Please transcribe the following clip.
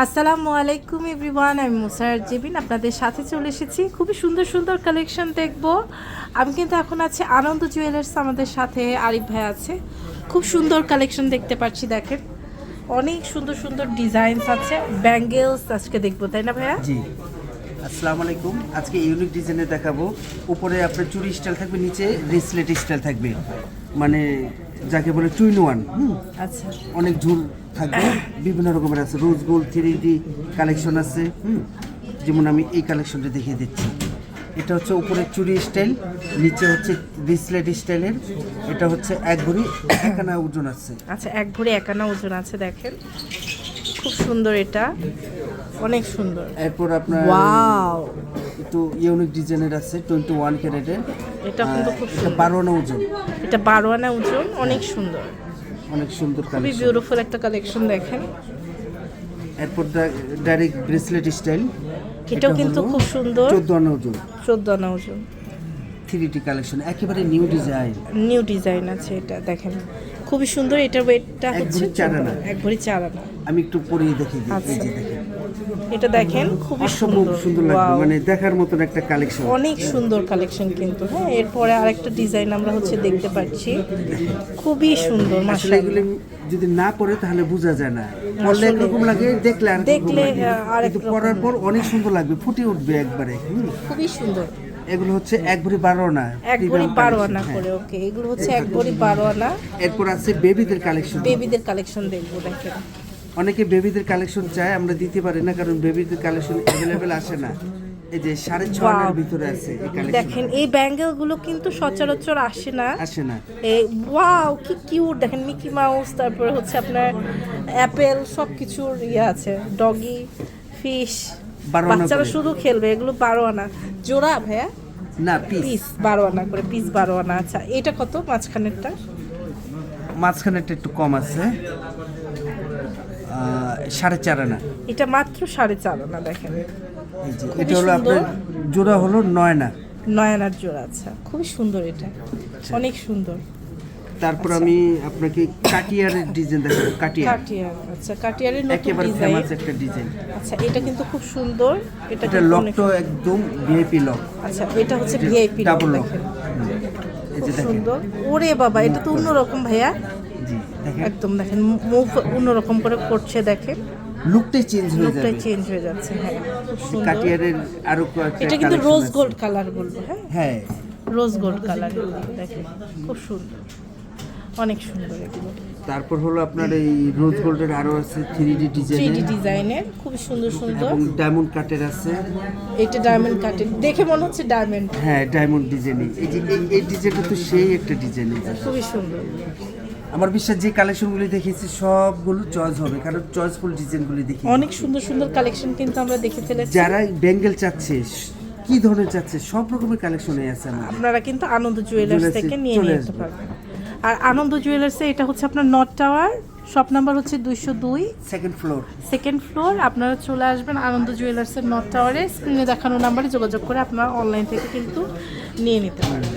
আসসালামু আলাইকুম এভরিওয়ান আমি মুসার জেবিন আপনাদের সাথে চলে এসেছি। খুবই সুন্দর সুন্দর কালেকশন দেখব। আমি কিন্তু এখন আছে আনন্দ জুয়েলার্স আমাদের সাথে। আরিফ ভাই আছে। খুব সুন্দর কালেকশন দেখতে পাচ্ছি দেখেন। অনেক সুন্দর সুন্দর ডিজাইনস আছে। ব্যাঙ্গেলস আজকে দেখব তাই না ভাইয়া? জি। আসসালামু আলাইকুম। আজকে ইউনিক ডিজাইনে দেখাবো। উপরে আপনার চুরি স্টাইল থাকবে নিচে ব্রেসলেট স্টাইল থাকবে। মানে যাকে বলে টুইন ওয়ান আচ্ছা। অনেক ঝুল থাকবে। বিভিন্ন রকমের আছে। Rose gold three D collection আছে হুম? যেমন আমি এই কালেকশনটা দেখিয়ে দিচ্ছি। এটা হচ্ছে উপরে চুরি স্টাইল নিচে হচ্ছে ব্রেসলেট স্টাইলের। এটা হচ্ছে এক ভরি একানা ওজন আছে। আচ্ছা এক ভরি একানা ওজন আছে দেখেন। খুব সুন্দর এটা। অনেক সুন্দর। এরপর আপনার ওয়াও! একটু ইউনিক ডিজাইনের আছে টোয়েন্টি ওয়ান ক্যারেটের। এটা কিন্তু খুব সুন্দর। বারো আনা ওজন। এটা বারো আনা ওজন অনেক সুন্দর। অনেক সুন্দর খুবই বিউটিফুল একটা কালেকশন দেখেন। এরপর ডাইরেক্ট ব্রেসলেট স্টাইল এটাও কিন্তু খুব সুন্দর। চোদ্দ আনা ওজন চোদ্দ আনা ওজন থ্রি ডি কালেকশন একেবারে নিউ ডিজাইন নিউ ডিজাইন আছে এটা দেখেন। খুবই সুন্দর এটার ওয়েটটা হচ্ছে চার আনা। এক ভরি চার আনা। আমি একটু পরিয়ে দেখি দিই এই আচ্ছা। যে দেখেন। এটা দেখেন খুবই সুন্দর। সুন্দর লাগবে মানে দেখার মতন একটা কালেকশন অনেক সুন্দর কালেকশন কিন্তু হ্যাঁ এরপরে আরেকটা ডিজাইন আমরা হচ্ছে দেখতে পাচ্ছি। খুবই সুন্দর মাশাআল্লাহ। যদি না পরে তাহলে বোঝা যায় না। পরলে একরকম লাগে দেখলে আর দেখলে, কিন্তু রকম। পরার পর অনেক সুন্দর লাগবে ফুটে উঠবে একবারে খুবই সুন্দর। এগুলো হচ্ছে এক ভরি বারো না এক ভরি বারো আনা করে ওকে এগুলো হচ্ছে এক ভরি বারো আনা। এরপর আছে বেবিদের কালেকশন বেবিদের কালেকশন দেখব দেখেন। অনেকে বেবিদের কালেকশন চায় আমরা দিতে পারি না কারণ বেবিদের কালেকশন অ্যাভেলেবেল আসে না। এই যে সাড়ে ছ আনার ভিতরে আছে এই কালেকশন দেখেন এই ব্যাঙ্গেলগুলো কিন্তু সচরাচর আসে না। আসে না। এই ওয়াও কি কিউট দেখেন মিকি মাউস তারপরে হচ্ছে আপনার অ্যাপেল সব কিছুর ইয়ে আছে ডগি ফিশ বাচ্চারা। শুধু খেলবে এগুলো বারো আনা। জোড়া ভাইয়া? না পিস বারো আনা করে পিস বারো আনা। আচ্ছা এটা কত মাঝখানেরটা? মাঝখানেরটা একটু কম আছে। সাড়ে চার আনা। এটা মাত্র সাড়ে চার আনা দেখেন। এটা হলো আপনার জোড়া হলো নয় না নয় আনার জোড়া আচ্ছা। খুবই সুন্দর এটা। অনেক সুন্দর। তারপর আচ্ছা। আমি আপনাকে কাটিয়ারের ডিজাইন দেখাবো কাটিয়ার। কাটিয়ার আচ্ছা কাটিয়ারের নতুন একেবারে ফেমাস একটা ডিজাইন। আচ্ছা এটা কিন্তু খুব সুন্দর। এটা এটা লকটাও একদম ভিআইপি লক। আচ্ছা এটা হচ্ছে ভিআইপি ডাবল লক এই যে দেখেন। সুন্দর। ওরে বাবা এটা তো অন্যরকম ভাইয়া। একদম দেখেন মুখ অন্যরকম করে করছে দেখেন। লুকটাই চেঞ্জ হয়ে যাবে। লুকটাই চেঞ্জ হয়ে যাচ্ছে হ্যাঁ। কাটিয়ারের আরও এটা কিন্তু রোজ গোল্ড কালার বলব হ্যাঁ? হ্যাঁ। রোজ গোল্ড কালার দেখেন খুব সুন্দর। অনেক সুন্দর এগুলো। তারপর হলো আপনার এই রোজ গোল্ডের আরও আছে three D three design D ডিজাইনের খুব সুন্দর সুন্দর। এবং ডায়মন্ড কাটের আছে। এটা ডায়মন্ড কাটের দেখে মনে হচ্ছে ডায়মন্ড হ্যাঁ ডায়মন্ড ডিজাইনে এই যে এই- এই ডিজাইনটা তো সেই একটা ডিজাইন খুবই সুন্দর। আমার বিশ্বাস যে কালেকশনগুলি দেখেছি সবগুলো চয়েস হবে। কারণ চয়েসফুল ডিজাইনগুলি দেখি। অনেক সুন্দর সুন্দর কালেকশন কিন্তু আমরা দেখে ফেলেছি। যারা বেঙ্গল চাচ্ছে কি ধরনের চাচ্ছে সব রকমের কালেকশনে আছে আমার। আপনারা কিন্তু আনন্দ জুয়েলার্স থেকে নিয়ে নিতে। পারবেন। আর আনন্দ জুয়েলার্সে এটা হচ্ছে আপনার নট টাওয়ার শপ নাম্বার হচ্ছে দুইশো দুই। সেকেন্ড ফ্লোর সেকেন্ড ফ্লোর আপনারা চলে আসবেন আনন্দ জুয়েলার্সের নট টাওয়ারে স্ক্রিনে দেখানো নাম্বারে যোগাযোগ করে আপনারা অনলাইন থেকে কিন্তু নিয়ে নিতে পারবেন।